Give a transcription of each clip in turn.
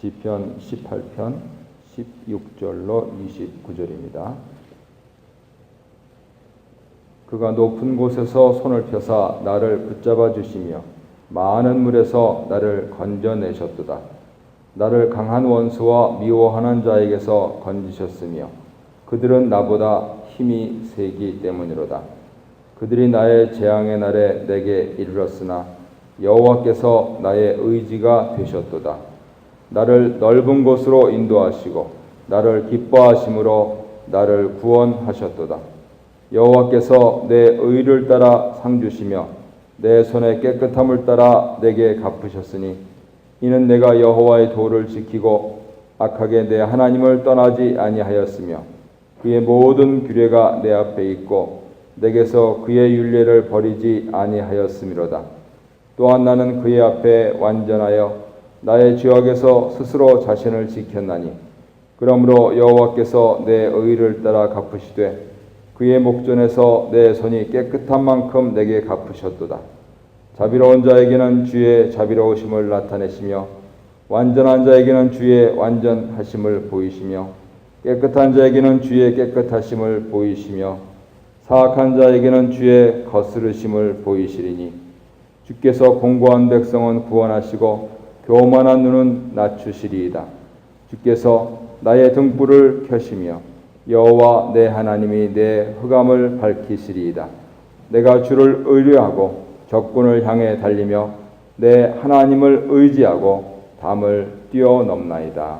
시편 18편 16절로 29절입니다. 그가 높은 곳에서 손을 펴사 나를 붙잡아 주시며 많은 물에서 나를 건져내셨도다. 나를 강한 원수와 미워하는 자에게서 건지셨으며 그들은 나보다 힘이 세기 때문이로다. 그들이 나의 재앙의 날에 내게 이르렀으나 여호와께서 나의 의지가 되셨도다. 나를 넓은 곳으로 인도하시고 나를 기뻐하심으로 나를 구원하셨도다. 여호와께서 내 의를 따라 상 주시며 내 손의 깨끗함을 따라 내게 갚으셨으니 이는 내가 여호와의 도를 지키고 악하게 내 하나님을 떠나지 아니하였으며 그의 모든 규례가 내 앞에 있고 내게서 그의 윤례를 버리지 아니하였음이로다. 또한 나는 그의 앞에 완전하여 나의 죄악에서 스스로 자신을 지켰나니 그러므로 여호와께서 내 의를 따라 갚으시되 그의 목전에서 내 손이 깨끗한 만큼 내게 갚으셨도다. 자비로운 자에게는 주의 자비로우심을 나타내시며 완전한 자에게는 주의 완전하심을 보이시며 깨끗한 자에게는 주의 깨끗하심을 보이시며 사악한 자에게는 주의 거스르심을 보이시리니 주께서 공고한 백성은 구원하시고 교만한 눈은 낮추시리이다. 주께서 나의 등불을 켜시며 여호와 내 하나님이 내 흑암을 밝히시리이다. 내가 주를 의뢰하고 적군을 향해 달리며 내 하나님을 의지하고 담을 뛰어넘나이다.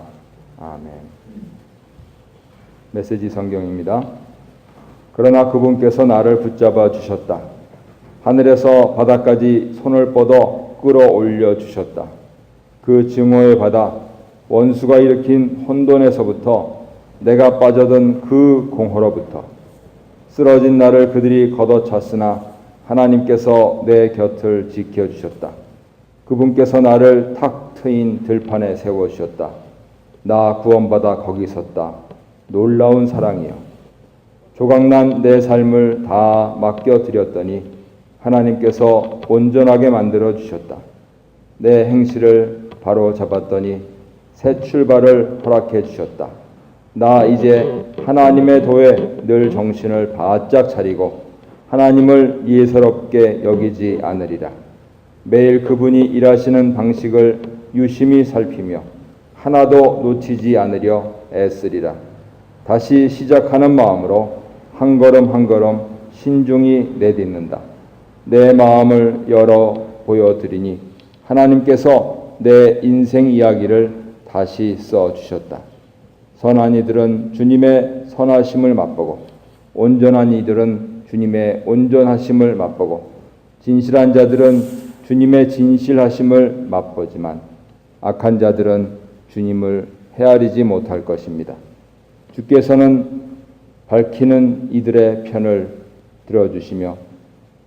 아멘. 메시지 성경입니다. 그러나 그분께서 나를 붙잡아 주셨다. 하늘에서 바다까지 손을 뻗어 끌어올려 주셨다. 그 증오의 바다, 원수가 일으킨 혼돈에서부터 내가 빠져든 그 공허로부터 쓰러진 나를 그들이 걷어찼으나 하나님께서 내 곁을 지켜주셨다. 그분께서 나를 탁 트인 들판에 세워주셨다. 나 구원받아 거기 섰다. 놀라운 사랑이여. 조각난 내 삶을 다 맡겨드렸더니 하나님께서 온전하게 만들어 주셨다. 내 행실을 바로 잡았더니 새 출발을 허락해 주셨다. 나 이제 하나님의 도에 늘 정신을 바짝 차리고 하나님을 예사롭게 여기지 않으리라. 매일 그분이 일하시는 방식을 유심히 살피며 하나도 놓치지 않으려 애쓰리라. 다시 시작하는 마음으로 한 걸음 한 걸음 신중히 내딛는다. 내 마음을 열어 보여드리니 하나님께서 내 인생 이야기를 다시 써 주셨다. 선한 이들은 주님의 선하심을 맛보고 온전한 이들은 주님의 온전하심을 맛보고 진실한 자들은 주님의 진실하심을 맛보지만 악한 자들은 주님을 헤아리지 못할 것입니다. 주께서는 밝히는 이들의 편을 들어주시며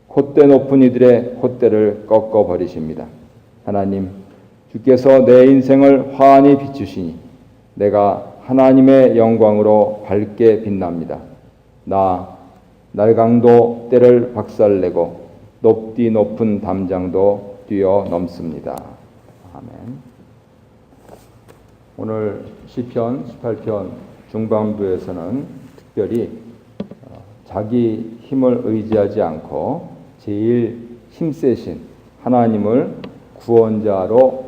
콧대 높은 이들의 콧대를 꺾어 버리십니다. 하나님, 주께서 내 인생을 환히 비추시니 내가 하나님의 영광으로 밝게 빛납니다. 나 날강도 때를 박살내고 높디 높은 담장도 뛰어넘습니다. 아멘. 오늘 시편 18편 중반부에서는 특별히 어, 자기 힘을 의지하지 않고 제일 힘세신 하나님을 구원자로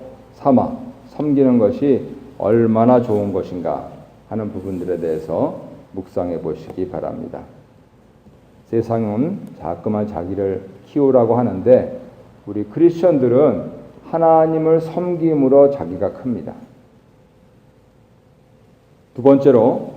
삼아 섬기는 것이 얼마나 좋은 것인가 하는 부분들에 대해서 묵상해 보시기 바랍니다. 세상은 자꾸만 자기를 키우라고 하는데 우리 크리스천들은 하나님을 섬김으로 자기가 큽니다. 두 번째로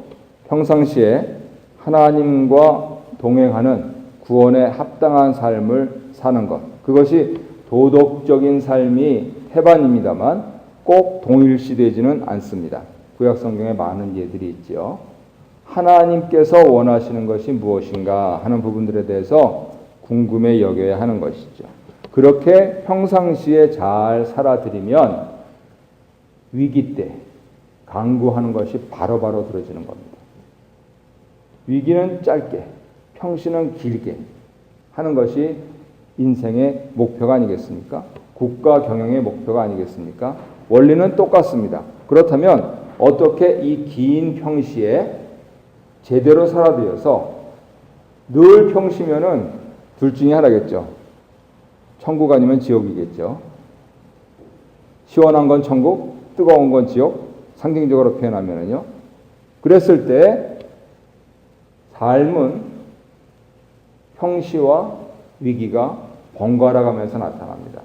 평상시에 하나님과 동행하는 구원에 합당한 삶을 사는 것. 그것이 도덕적인 삶이 태반입니다만 꼭 동일시되지는 않습니다. 구약 성경에 많은 예들이 있지요. 하나님께서 원하시는 것이 무엇인가 하는 부분들에 대해서 궁금해 여겨야 하는 것이죠. 그렇게 평상시에 잘 살아들이면 위기 때 강구하는 것이 바로바로 바로 들어지는 겁니다. 위기는 짧게, 평신은 길게 하는 것이 인생의 목표가 아니겠습니까? 국가 경영의 목표가 아니겠습니까? 원리는 똑같습니다. 그렇다면 어떻게 이 긴 평시에 제대로 살아들여서 늘 평시면은 둘 중에 하나겠죠. 천국 아니면 지옥이겠죠. 시원한 건 천국, 뜨거운 건 지옥. 상징적으로 표현하면은요. 그랬을 때 삶은 평시와 위기가 번갈아 가면서 나타납니다.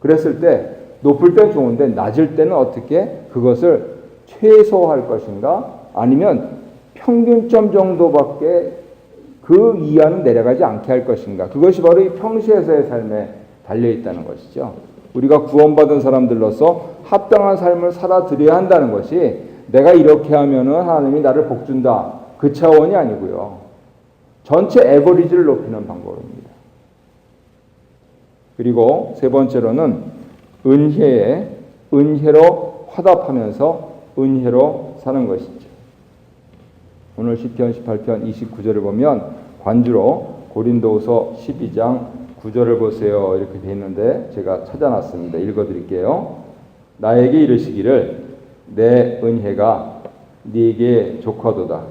그랬을 때 높을 땐 좋은데 낮을 때는 어떻게 그것을 최소화할 것인가 아니면 평균점 정도밖에 그 이하는 내려가지 않게 할 것인가 그것이 바로 이 평시에서의 삶에 달려 있다는 것이죠. 우리가 구원받은 사람들로서 합당한 삶을 살아드려야 한다는 것이 내가 이렇게 하면은 하나님이 나를 복준다 그 차원이 아니고요. 전체 에버리지를 높이는 방법입니다. 그리고 세 번째로는 은혜에 은혜로 화답하면서 은혜로 사는 것이죠. 오늘 시편 18편 29절을 보면 관주로 고린도후서 12장 9절을 보세요. 이렇게 돼 있는데 제가 찾아놨습니다. 읽어 드릴게요. 나에게 이르시기를 내 은혜가 네게 좋거도다.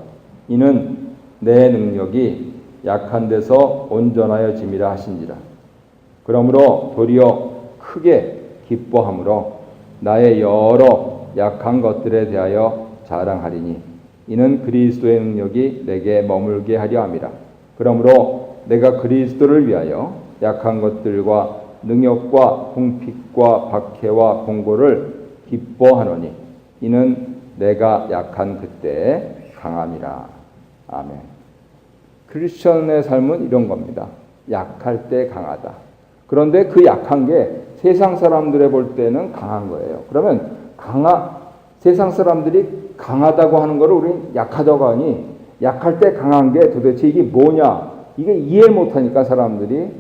이는 내 능력이 약한 데서 온전하여 짐이라 하신지라. 그러므로 도리어 크게 기뻐함으로 나의 여러 약한 것들에 대하여 자랑하리니 이는 그리스도의 능력이 내게 머물게 하려 함이라. 그러므로 내가 그리스도를 위하여 약한 것들과 능력과 궁핍과 박해와 공고를 기뻐하노니 이는 내가 약한 그때 강함이라. 아멘. 크리스천의 삶은 이런 겁니다. 약할 때 강하다. 그런데 그 약한 게 세상 사람들의 볼 때는 강한 거예요. 그러면 강하 세상 사람들이 강하다고 하는 것을 우리는 약하다고 하니 약할 때 강한 게 도대체 이게 뭐냐? 이게 이해 못 하니까 사람들이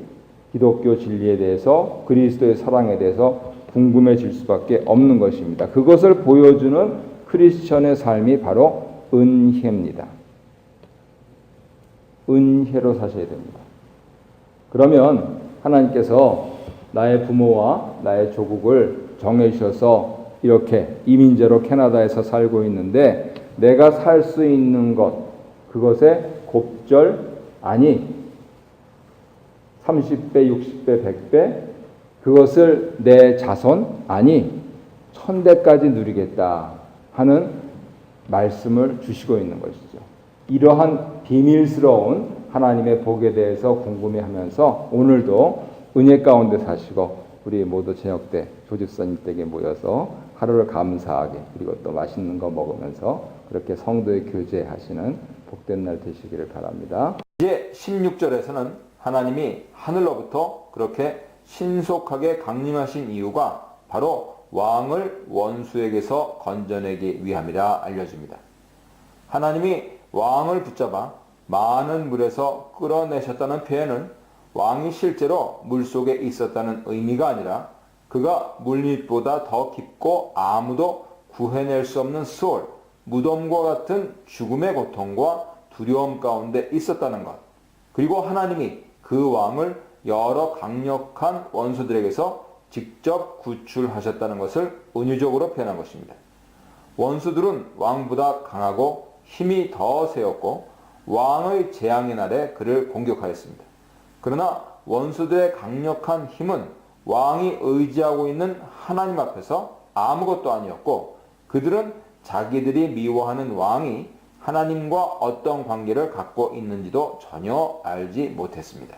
기독교 진리에 대해서 그리스도의 사랑에 대해서 궁금해질 수밖에 없는 것입니다. 그것을 보여주는 크리스천의 삶이 바로 은혜입니다. 은혜로 사셔야 됩니다. 그러면 하나님께서 나의 부모와 나의 조국을 정해주셔서 이렇게 이민자로 캐나다에서 살고 있는데 내가 살 수 있는 것 그것에 곱절 아니 30배, 60배, 100배 그것을 내 자손 아니 천대까지 누리겠다 하는 말씀을 주시고 있는 것이죠. 이러한 비밀스러운 하나님의 복에 대해서 궁금해하면서 오늘도 은혜 가운데 사시고 우리 모두 저녁 때 조집사님 댁에 모여서 하루를 감사하게 그리고 또 맛있는 거 먹으면서 그렇게 성도의 교제하시는 복된 날 되시기를 바랍니다. 이제 16절에서는 하나님이 하늘로부터 그렇게 신속하게 강림하신 이유가 바로 왕을 원수에게서 건져내기 위함이라 알려집니다. 하나님이 왕을 붙잡아 많은 물에서 끌어내셨다는 표현은 왕이 실제로 물 속에 있었다는 의미가 아니라 그가 물밑보다 더 깊고 아무도 구해낼 수 없는 수월, 무덤과 같은 죽음의 고통과 두려움 가운데 있었다는 것. 그리고 하나님이 그 왕을 여러 강력한 원수들에게서 직접 구출하셨다는 것을 은유적으로 표현한 것입니다. 원수들은 왕보다 강하고 힘이 더 세었고 왕의 재앙의 날에 그를 공격하였습니다. 그러나 원수들의 강력한 힘은 왕이 의지하고 있는 하나님 앞에서 아무것도 아니었고 그들은 자기들이 미워하는 왕이 하나님과 어떤 관계를 갖고 있는지도 전혀 알지 못했습니다.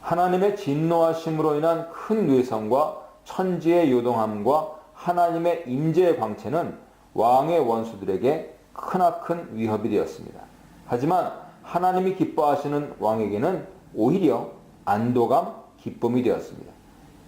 하나님의 진노하심으로 인한 큰 위성과 천지의 요동함과 하나님의 임재의 광채는 왕의 원수들에게 크나큰 위협이 되었습니다. 하지만 하나님이 기뻐하시는 왕에게는 오히려 안도감, 기쁨이 되었습니다.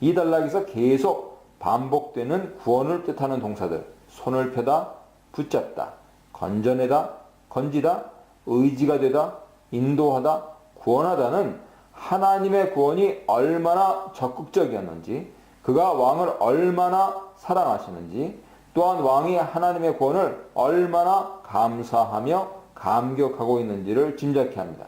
이 단락에서 계속 반복되는 구원을 뜻하는 동사들, 손을 펴다, 붙잡다, 건져내다, 건지다, 의지가 되다, 인도하다, 구원하다는 하나님의 구원이 얼마나 적극적이었는지, 그가 왕을 얼마나 사랑하시는지, 또한 왕이 하나님의 구원을 얼마나 감사하며 감격하고 있는지를 짐작케 합니다.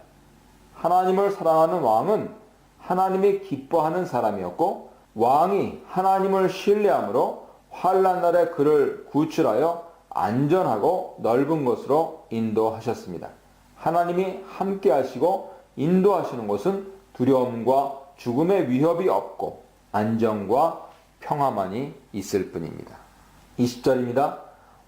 하나님을 사랑하는 왕은 하나님이 기뻐하는 사람이었고 왕이 하나님을 신뢰함으로 환란 날에 그를 구출하여 안전하고 넓은 곳으로 인도하셨습니다. 하나님이 함께 하시고 인도하시는 곳은 두려움과 죽음의 위협이 없고 안정과 평화만이 있을 뿐입니다. 20절입니다.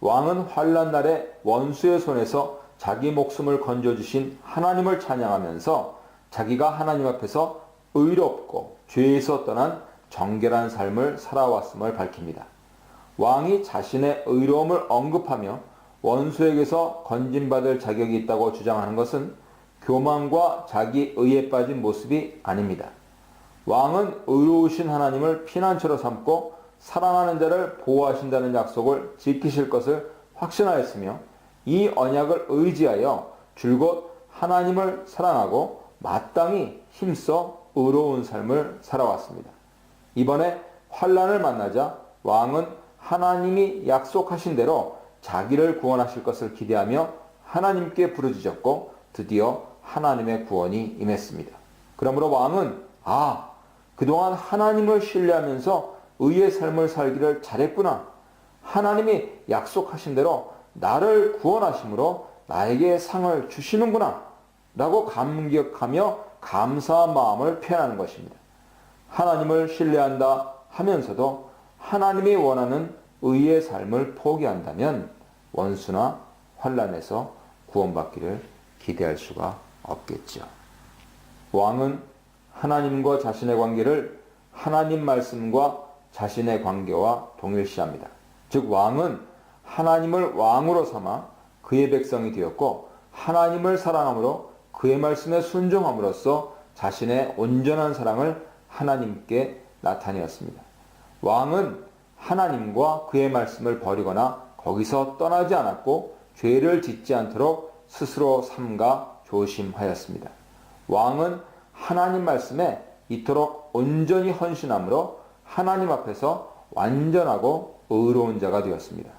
왕은 환란 날에 원수의 손에서 자기 목숨을 건져 주신 하나님을 찬양하면서 자기가 하나님 앞에서 의롭고 죄에서 떠난 정결한 삶을 살아왔음을 밝힙니다. 왕이 자신의 의로움을 언급하며 원수에게서 건진받을 자격이 있다고 주장하는 것은 교만과 자기 의에 빠진 모습이 아닙니다. 왕은 의로우신 하나님을 피난처로 삼고 사랑하는 자를 보호하신다는 약속을 지키실 것을 확신하였으며 이 언약을 의지하여 줄곧 하나님을 사랑하고 마땅히 힘써 의로운 삶을 살아왔습니다. 이번에 환란을 만나자 왕은 하나님이 약속하신 대로 자기를 구원하실 것을 기대하며 하나님께 부르짖었고 드디어 하나님의 구원이 임했습니다. 그러므로 왕은 아 그동안 하나님을 신뢰하면서 의의 삶을 살기를 잘했구나. 하나님이 약속하신 대로 나를 구원하심으로 나에게 상을 주시는구나. 라고 감격하며 감사한 마음을 표현하는 것입니다. 하나님을 신뢰한다 하면서도 하나님이 원하는 의의 삶을 포기한다면 원수나 환란에서 구원받기를 기대할 수가 없겠죠. 왕은 하나님과 자신의 관계를 하나님 말씀과 자신의 관계와 동일시합니다. 즉 왕은 하나님을 왕으로 삼아 그의 백성이 되었고 하나님을 사랑함으로 그의 말씀에 순종함으로써 자신의 온전한 사랑을 하나님께 나타내었습니다. 왕은 하나님과 그의 말씀을 버리거나 거기서 떠나지 않았고 죄를 짓지 않도록 스스로 삼가 조심하였습니다. 왕은 하나님 말씀에 이토록 온전히 헌신함으로 하나님 앞에서 완전하고 의로운 자가 되었습니다.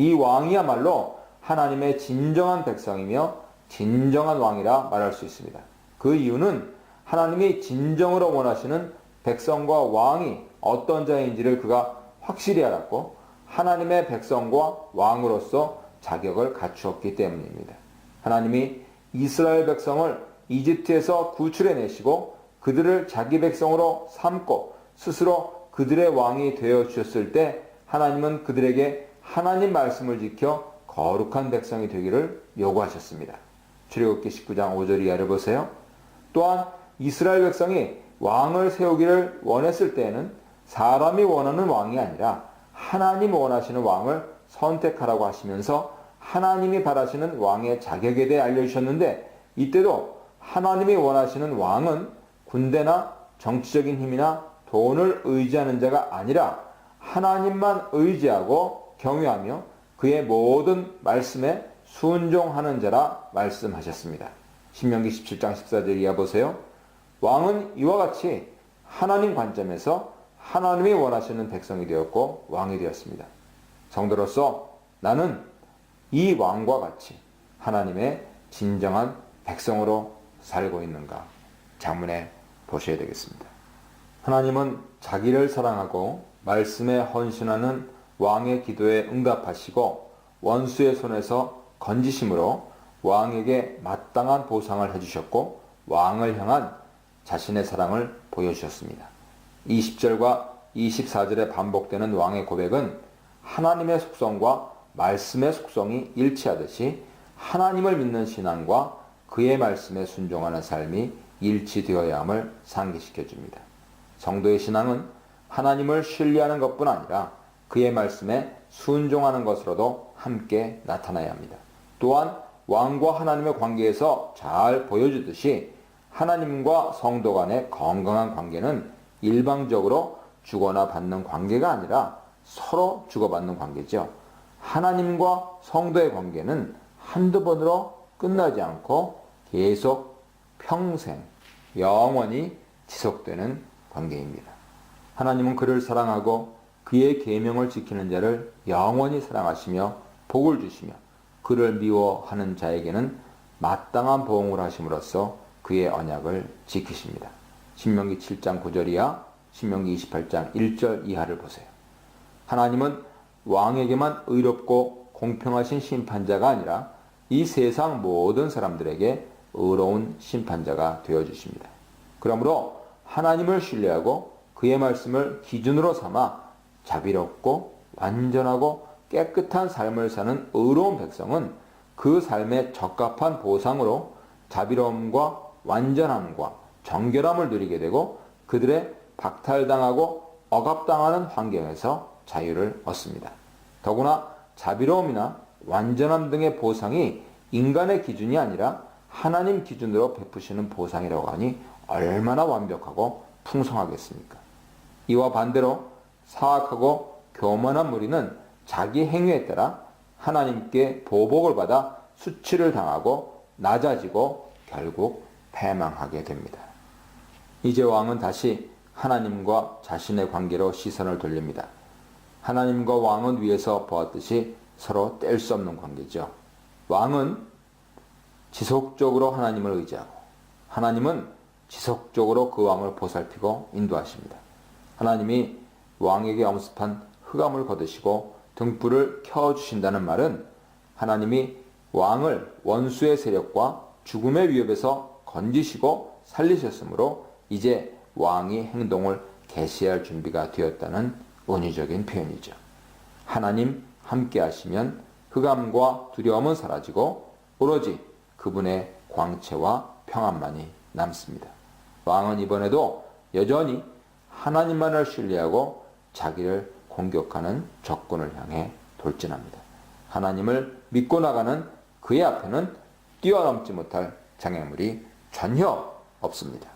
이 왕이야말로 하나님의 진정한 백성이며 진정한 왕이라 말할 수 있습니다. 그 이유는 하나님이 진정으로 원하시는 백성과 왕이 어떤 자인지를 그가 확실히 알았고 하나님의 백성과 왕으로서 자격을 갖추었기 때문입니다. 하나님이 이스라엘 백성을 이집트에서 구출해 내시고 그들을 자기 백성으로 삼고 스스로 그들의 왕이 되어 주셨을 때 하나님은 그들에게 하나님 말씀을 지켜 거룩한 백성이 되기를 요구하셨습니다. 출애굽기 19장 5절 이하를 보세요. 또한 이스라엘 백성이 왕을 세우기를 원했을 때에는 사람이 원하는 왕이 아니라 하나님 원하시는 왕을 선택하라고 하시면서 하나님이 바라시는 왕의 자격에 대해 알려주셨는데 이때도 하나님이 원하시는 왕은 군대나 정치적인 힘이나 돈을 의지하는 자가 아니라 하나님만 의지하고 경외하며 그의 모든 말씀에 순종하는 자라 말씀하셨습니다. 신명기 17장 14절 이하 보세요. 왕은 이와 같이 하나님 관점에서 하나님이 원하시는 백성이 되었고 왕이 되었습니다. 성도로서 나는 이 왕과 같이 하나님의 진정한 백성으로 살고 있는가 자문해 보셔야 되겠습니다. 하나님은 자기를 사랑하고 말씀에 헌신하는 왕의 기도에 응답하시고 원수의 손에서 건지심으로 왕에게 마땅한 보상을 해주셨고 왕을 향한 자신의 사랑을 보여주셨습니다. 20절과 24절에 반복되는 왕의 고백은 하나님의 속성과 말씀의 속성이 일치하듯이 하나님을 믿는 신앙과 그의 말씀에 순종하는 삶이 일치되어야 함을 상기시켜 줍니다. 성도의 신앙은 하나님을 신뢰하는 것뿐 아니라 그의 말씀에 순종하는 것으로도 함께 나타나야 합니다. 또한 왕과 하나님의 관계에서 잘 보여주듯이 하나님과 성도 간의 건강한 관계는 일방적으로 주거나 받는 관계가 아니라 서로 주고받는 관계죠. 하나님과 성도의 관계는 한두 번으로 끝나지 않고 계속 평생, 영원히 지속되는 관계입니다. 하나님은 그를 사랑하고 그의 계명을 지키는 자를 영원히 사랑하시며 복을 주시며 그를 미워하는 자에게는 마땅한 보응을 하심으로써 그의 언약을 지키십니다. 신명기 7장 9절 이하, 신명기 28장 1절 이하를 보세요. 하나님은 왕에게만 의롭고 공평하신 심판자가 아니라 이 세상 모든 사람들에게 의로운 심판자가 되어 주십니다. 그러므로 하나님을 신뢰하고 그의 말씀을 기준으로 삼아 자비롭고 완전하고 깨끗한 삶을 사는 의로운 백성은 그 삶에 적합한 보상으로 자비로움과 완전함과 정결함을 누리게 되고 그들의 박탈당하고 억압당하는 환경에서 자유를 얻습니다. 더구나 자비로움이나 완전함 등의 보상이 인간의 기준이 아니라 하나님 기준으로 베푸시는 보상이라고 하니 얼마나 완벽하고 풍성하겠습니까? 이와 반대로 사악하고 교만한 무리는 자기 행위에 따라 하나님께 보복을 받아 수치를 당하고 낮아지고 결국 패망하게 됩니다. 이제 왕은 다시 하나님과 자신의 관계로 시선을 돌립니다. 하나님과 왕은 위에서 보았듯이 서로 뗄 수 없는 관계죠. 왕은 지속적으로 하나님을 의지하고 하나님은 지속적으로 그 왕을 보살피고 인도하십니다. 하나님이 왕에게 엄습한 흑암을 거두시고 등불을 켜주신다는 말은 하나님이 왕을 원수의 세력과 죽음의 위협에서 건지시고 살리셨으므로 이제 왕이 행동을 개시할 준비가 되었다는 은유적인 표현이죠. 하나님 함께 하시면 흑암과 두려움은 사라지고 오로지 그분의 광채와 평안만이 남습니다. 왕은 이번에도 여전히 하나님만을 신뢰하고 자기를 공격하는 적군을 향해 돌진합니다. 하나님을 믿고 나가는 그의 앞에는 뛰어넘지 못할 장애물이 전혀 없습니다.